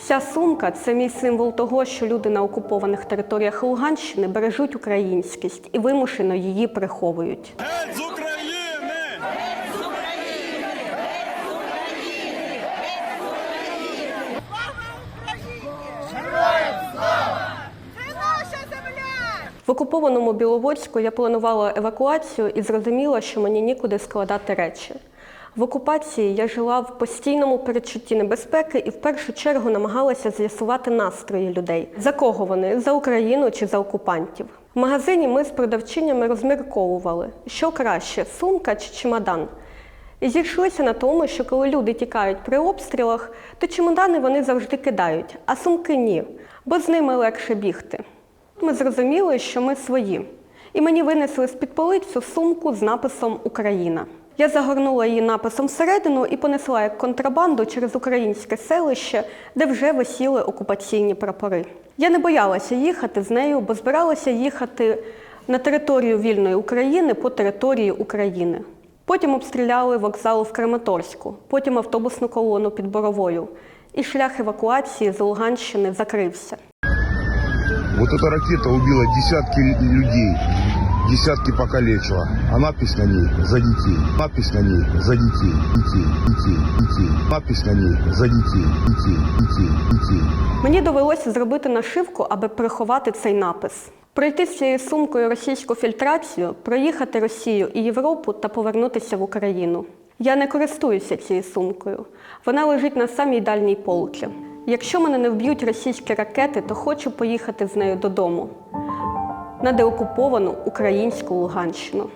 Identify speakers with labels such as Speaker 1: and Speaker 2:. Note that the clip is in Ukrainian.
Speaker 1: Ця сумка це мій символ того, що люди на окупованих територіях Луганщини бережуть українськість і вимушено її приховують.
Speaker 2: Геть з України!
Speaker 3: Це наша земля!
Speaker 1: В окупованому Біловодську я планувала евакуацію і зрозуміла, що мені нікуди складати речі. В окупації я жила в постійному передчутті небезпеки і в першу чергу намагалася з'ясувати настрої людей. За кого вони? За Україну чи за окупантів? В магазині ми з продавчинями розмірковували, що краще сумка чи чемодан. І зійшлися на тому, що коли люди тікають при обстрілах, то чемодани вони завжди кидають, а сумки ні, бо з ними легше бігти. Ми зрозуміли, що ми свої. І мені винесли з-під полицю сумку з написом Україна. Я загорнула її написом всередину і понесла як контрабанду через українське селище, де вже висіли окупаційні прапори. Я не боялася їхати з нею, бо збиралася їхати на територію вільної України по території України. Потім обстріляли вокзал в Краматорську, потім автобусну колону під Боровою. І шлях евакуації з Луганщини закрився.
Speaker 4: Вот эта ракета убила десятки людей, десятки покалечила. А надпись на ней «За детей». Надпись на ней «За детей». Детей, детей, детей. Надпись на ней «За детей». Детей, детей, детей.
Speaker 1: Мені довелося зробити нашивку, аби приховати цей напис. Пройти з цією сумкою російську фільтрацію, проїхати Росію і Європу та повернутися в Україну. Я не користуюся цією сумкою. Вона лежить на самій дальній полці. Якщо мене не вб'ють російські ракети, то хочу поїхати з нею додому на деокуповану українську Луганщину.